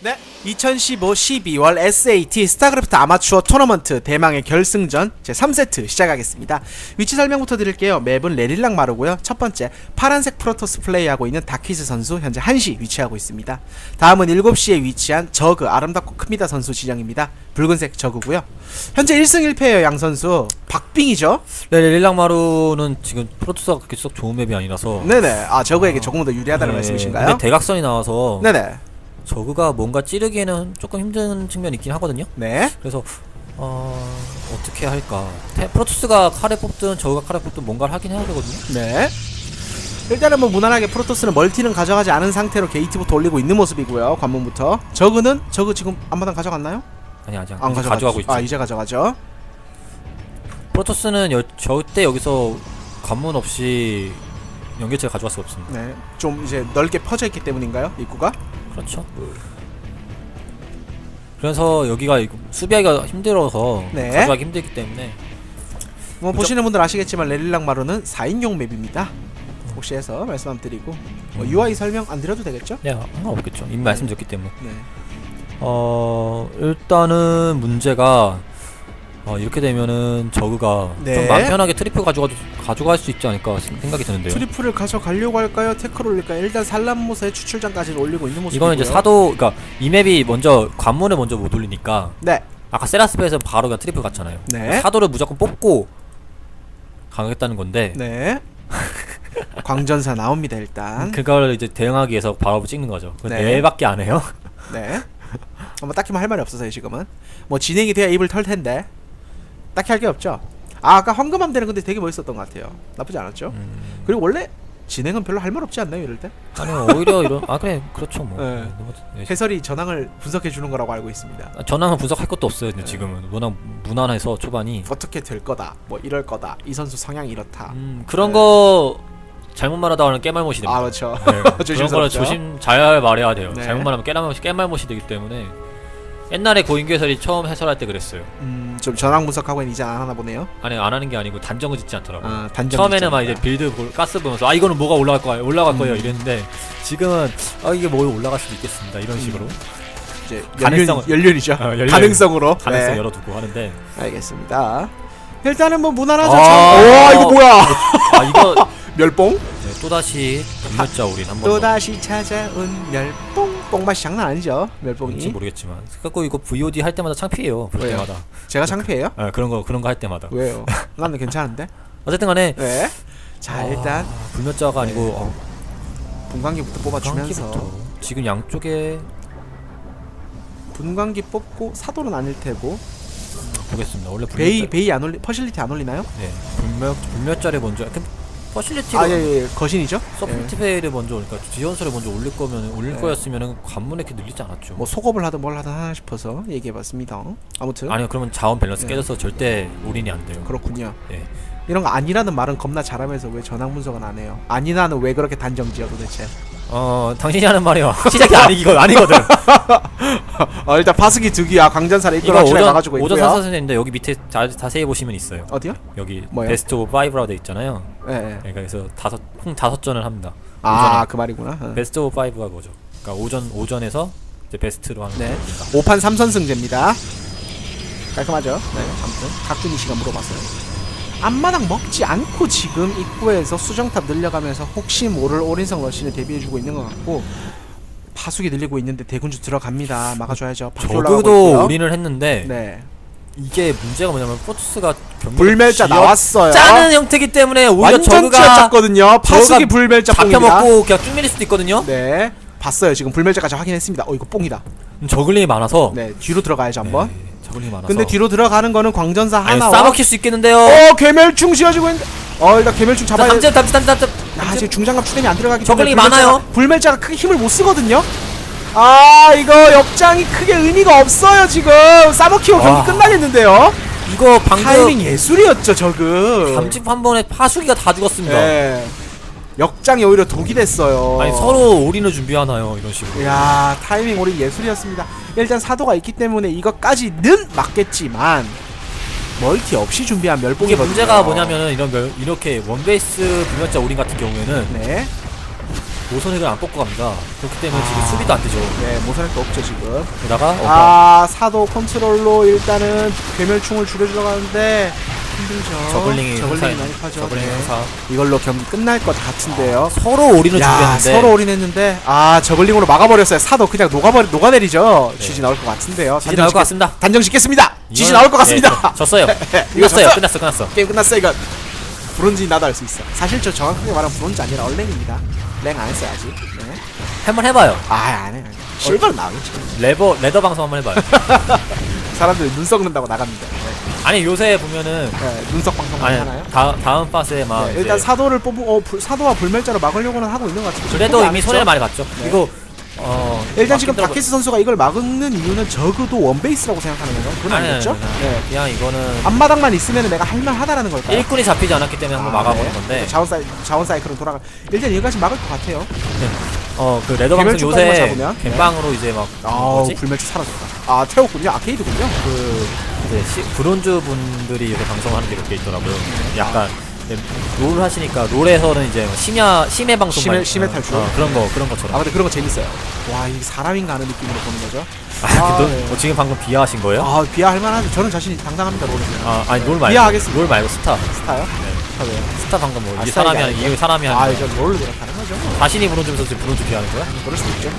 네, 2015 12월 SAT 스타크래프트 아마추어 토너먼트 대망의 결승전 제 3세트 시작하겠습니다. 위치 설명부터 드릴게요. 맵은 레릴랑 마루고요. 첫 번째, 파란색 프로토스 플레이하고 있는 다퀴즈 선수 현재 1시 위치하고 있습니다. 다음은 7시에 위치한 저그 아름답고 큽니다 선수 지정입니다. 붉은색 저그고요. 현재 1승 1패예요, 양 선수. 박빙이죠? 네, 릴랑마루는 지금 프로토스가 그렇게 썩 좋은 맵이 아니라서 네네. 아, 저그에게 조금 더 유리하다는 네, 말씀이신가요? 근데 대각선이 나와서 네네. 저그가 뭔가 찌르기에는 조금 힘든 측면이 있긴 하거든요. 네. 그래서 어 어떻게 할까? 테, 프로토스가 카레 뽑든 저그가 카레 뽑든 뭔가를 하긴 해야 되거든요. 네. 일단은 뭐 무난하게 프로토스는 멀티는 가져가지 않은 상태로 게이트부터 올리고 있는 모습이고요. 관문부터. 저그는 저그 지금 안마당 가져갔나요? 아니 아직 안 가져가 가져가고 있죠. 아 이제 가져가죠. 프로토스는 여, 절대 여기서 관문 없이 연계체를 가져갈 수 없습니다. 네. 좀 이제 넓게 퍼져 있기 때문인가요? 입구가? 그렇죠. 그래서 여기가 수비하기가 힘들어서 네. 가져가기 힘들기 때문에 뭐 그죠? 보시는 분들 아시겠지만 레릴랑 마루는 4인용 맵입니다. 혹시 해서 말씀 한번 드리고 뭐 음. UI 설명 안 드려도 되겠죠? 네, 상관없겠죠. 이미 말씀드렸기 때문에. 네. 어 일단은 문제가 어, 이렇게 되면은 저그가 네. 좀 마음 편하게 트리플 가져가 가져갈 수 있지 않을까 생각이 드는데요. 트리플을 가져가려고 할까요? 태클 올릴까요? 일단 산란모사의 추출장까지 올리고 있는 모습이고요. 이거는 이제 사도 그러니까 이 맵이 먼저 관문을 먼저 못 올리니까 네. 아까 세라스페에서 바로 그냥 트리플 갔잖아요. 네. 사도를 무조건 뽑고 가겠다는 건데 네. 광전사 나옵니다 일단. 그걸 이제 대응하기 위해서 바로 찍는 거죠. 그 네. 네. 밖에 안 해요. 네. 뭐 딱히 뭐할 말이 없어서요 지금은. 뭐 진행이 돼야 입을 털 텐데 딱히 할 게 없죠. 아 아까 황금함 되는 건데 되게 멋있었던 것 같아요. 나쁘지 않았죠. 음, 그리고 원래 진행은 별로 할 말 없지 않나요 이럴 때? 아니 오히려 이런 아 그래 그렇죠 뭐. 네. 너무- 네. 해설이 전황을 분석해 주는 거라고 알고 있습니다. 아, 전황은 분석할 것도 없어요. 근데 네. 지금은 워낙 무난해서 초반이 어떻게 될 거다. 뭐 이럴 거다. 이 선수 성향이 이렇다. 음, 그런 네. 거 잘못 말하다가는 깨말못이 됩니다. 아 그렇죠. 네, 그런 거는 조심스럽죠. 조심 잘 말해야 돼요. 네. 잘못 말하면 깨말못이 되기 때문에 옛날에 고인규 해설이 처음 해설할 때 그랬어요. 음 좀 전황 분석하고는 이제 안 하나 보네요. 아니 안 하는 게 아니고 단정을 짓지 않더라고 요. 아 단정. 처음에는 막 이제 빌드 볼, 가스 보면서 아 이거는 뭐가 올라갈 거야 올라갈 음. 거예요 이랬는데 지금은 아 이게 뭐 올라갈 수도 있겠습니다 이런 음. 식으로 이제 연륜, 연륜이죠. 어, 연륜. 가능성으로. 가능성 네. 열어두고 하는데 알겠습니다. 일단은 뭐 무난하죠. 아. 참. 와 이거 뭐야? 아 이거 멸봉? 네, 또 다시 분멸자 우린 한번 또 다시 찾아온 멸봉. 뽕맛이 장난 아니죠. 멸봉이. 모르겠지만 그래서 이거 VOD 할 때마다 창피해요 볼 왜요? 때마다 제가 창피해요? 아, 그런 거 그런 거 할 때마다 왜요? 나는 괜찮은데. 어쨌든 간에 네. 자 아, 일단 불멸자가 아니고 네. 어, 분광기부터 뽑아주면서 광기부터 지금 양쪽에 분광기 뽑고 사도는 아닐 테고 보겠습니다 원래 불멸자 베이 베이 안 올리 퍼실리티 안 올리나요? 네 불멸 불멸자를 먼저 그 퍼실리티가 아 예 예 거신이죠. 서포티페이를 먼저 그러니까 지원서를 먼저 올릴 거면 올릴 네. 거였으면은 관문에 이렇게 늘리지 않았죠. 뭐 속업을 하든 뭘 하든 하나 싶어서 얘기해봤습니다. 아무튼 아니요 그러면 자원 밸런스 네. 깨져서 절대 올인이 안 돼요. 그렇군요. 예. 이런 거 아니라는 말은 겁나 잘하면서 왜 전황 분석은 안 해요? 아니나는 왜 그렇게 단정지어 도대체? 어 당신이 하는 말이요. 시작이 아니거 아니거든. 어, 일단 파스기 두기야 강전사를 이거 이끌어 오전 나가지고 오전 있고요. 사선인데 여기 밑에 자, 자세히 보시면 있어요. 어디요? 여기 뭐요? 베스트 오브 5라고 돼 있잖아요. 예. 예. 그러니까 그래서 다섯 총 다섯 전을 합니다. 아, 그 말이구나. 어. 베스트 오브 5가 그거죠. 그러니까 오전 오전에서 이제 베스트로 하는 네. 겁니다. 5판 3선승제입니다. 깔끔하죠? 네. 아무튼 각준이 씨가 물어봤어요. 앞마당 먹지 않고 지금 입구에서 수정탑 늘려가면서 혹시 모를 오린성 러시를 대비해주고 있는 것 같고 파수기 늘리고 있는데 대군주 들어갑니다. 막아줘야죠. 저그도. 올인을 했는데 네. 이게 문제가 뭐냐면 포투스가 불멸자 나왔어요. 짜는 형태기 때문에 오히려 저그가 쥐어짰거든요. 파수기 불멸자. 잡혀먹고 그냥 쭉 밀릴 수도 있거든요. 네. 봤어요. 지금 불멸자까지 확인했습니다. 어 이거 뽕이다. 저글링이 많아서 네. 뒤로 들어가야죠 한번. 네, 저글링이 많아서 근데 뒤로 들어가는 거는 광전사 아니, 하나와 싸먹힐 수 있겠는데요. 어 괴멸충 쥐어지고 있는데 어 일단 괴멸충 잡아야 돼. 담점 담점 담점 아 지금 중장갑 추dem이 안 들어가기 저글링이 불멸자가- 많아요. 불멸자가 크게 힘을 못 쓰거든요. 아 이거 역장이 크게 의미가 없어요 지금 싸먹히고 경기 와. 끝나겠는데요. 이거 방금 타이밍 예술이었죠 저그. 감집 한 번에 파수기가 다 죽었습니다. 네. 역장이 오히려 독이 됐어요. 아니 서로 올인을 준비하나요 이런 식으로. 야 타이밍 오리 예술이었습니다. 일단 사도가 있기 때문에 이것까지는 맞겠지만 멀티 없이 준비한 이게 멸봉이거든요. 문제가 뭐냐면은 이런 걸 이렇게 원베이스 불멸자 올인 같은 경우에는 네. 모선액을 안 뽑고 갑니다. 그렇기 때문에 지금 아. 수비도 안 되죠. 네, 모선액도 없죠 지금. 게다가 어, 아 사도 컨트롤로 일단은 괴멸충을 줄여주려고 하는데 힘들죠. 저글링이 저글링이 행사- 많이 파죠. 저글링 네. 이걸로 경기 끝날 것 같은데요. 서로 올인을 야 준비했는데 서로 올인했는데 아 저글링으로 막아버렸어요. 사도 그냥 녹아버리 녹아내리죠. 네. GG 나올 것 같은데요. 지지 나올 것 같습니다. 단정 짓겠습니다. GG 이건- 나올 것 네, 같습니다. 저- 졌어요. 이거 끝났어요. 졌어. 끝났어. 끝났어. 게임 끝났어 이거. 브론즈 나도 알수 있어. 사실 저 정확하게 말하면 브론즈 아니라 얼랭입니다. 랭 안 했어요 아직. 네. 한번 해봐요. 아안 해. 실버로 나오겠지. 레버 레더 방송 한번 해봐요. 사람들이 눈 썩는다고 나갑니다. 네. 아니 요새 보면은 네, 눈썹 방송 많이 아니 하나요? 다, 다음 파스에 막 네, 이제 일단 사도를 뽑고 어, 불- 사도와 불멸자로 막으려고는 하고 있는 것 같은데 그래도 이미? 손해를 많이 봤죠. 네. 이거 어 일단 막 지금 힘들어 다키스 선수가 이걸 막는 이유는 적어도 원베이스라고 생각하는 건가요? 그건 아니, 아니겠죠? 아니, 아니, 네. 그냥 이거는 앞마당만 있으면 내가 할만하다라는 걸까요? 일꾼이 잡히지 않았기 때문에 한번 아, 막아보는 네. 건데 자원 사이 자원 사이클은 돌아가. 일단 여기까지 막을 것 같아요. 어그 레더 방송 요새 잡으면? 네. 갬방으로 이제 막 아우 뭐지? 불멸치 사라졌다. 아 태웠군요. 아케이드군요. 그 이제 시, 브론즈 분들이 요새 방송하는 게 이렇게 있더라고요. 약간 네, 롤 하시니까 롤에서는 이제 뭐 심야 심해 방송 심해- 많이- 심해 어, 탈출? 어, 그런 거 그런 것처럼. 아 근데 그런 거 재밌어요. 와 이 사람인가 하는 느낌으로 보는 거죠. 아, 아, 그, 네. 너, 어, 지금 방금 비하하신 거예요? 아 비하할 만하죠. 저는 자신이 당당합니다. 롤에 아, 아니 롤 말고 비하하겠습니다. 롤 말고 스타. 스타요? 스타 왜요? 스타 방금 뭐 아, 이게 사람이 하는? 이게 사람이 아 하는 이제 거야. 롤을 그렇다는 거죠. 자신이 브론즈면서 지금 브론즈 비하는 거야? 그럴 수도 있죠.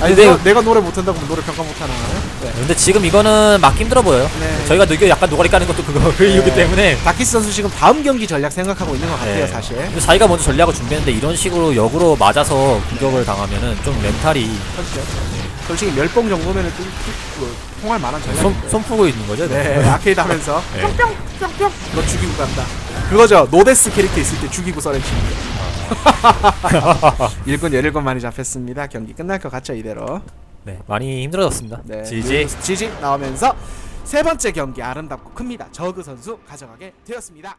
아니 근데- 내가, 내가 노래 못한다고 노래 평가 못하나? 네. 근데 지금 이거는 막기 힘들어 보여요. 네. 저희가 이게 약간 노가리 까는 것도 그거 그 이유기 때문에 다키스 선수 지금 다음 경기 전략 생각하고 있는 것 같아요 네. 사실. 근데 자기가 먼저 전략을 준비했는데 이런 식으로 역으로 맞아서 공격을 당하면은 좀 멘탈이 그렇죠. 솔직히 멸봉 정도면은 좀, 그, 통할 만한 전략. 손, 손 푸고 있는 거죠. 네, 아케이드 하면서 네. 뿅뿅 뿅뿅 너 죽이고 간다. 그거죠. 노데스 캐릭터 있을 때 죽이고 거. 일꾼 열일곱 많이 잡혔습니다. 경기 끝날 것 같죠 이대로. 네, 많이 힘들어졌습니다. 네. 지지. 지지 나오면서 세 번째 경기 아름답고 큽니다. 저그 선수 가져가게 되었습니다.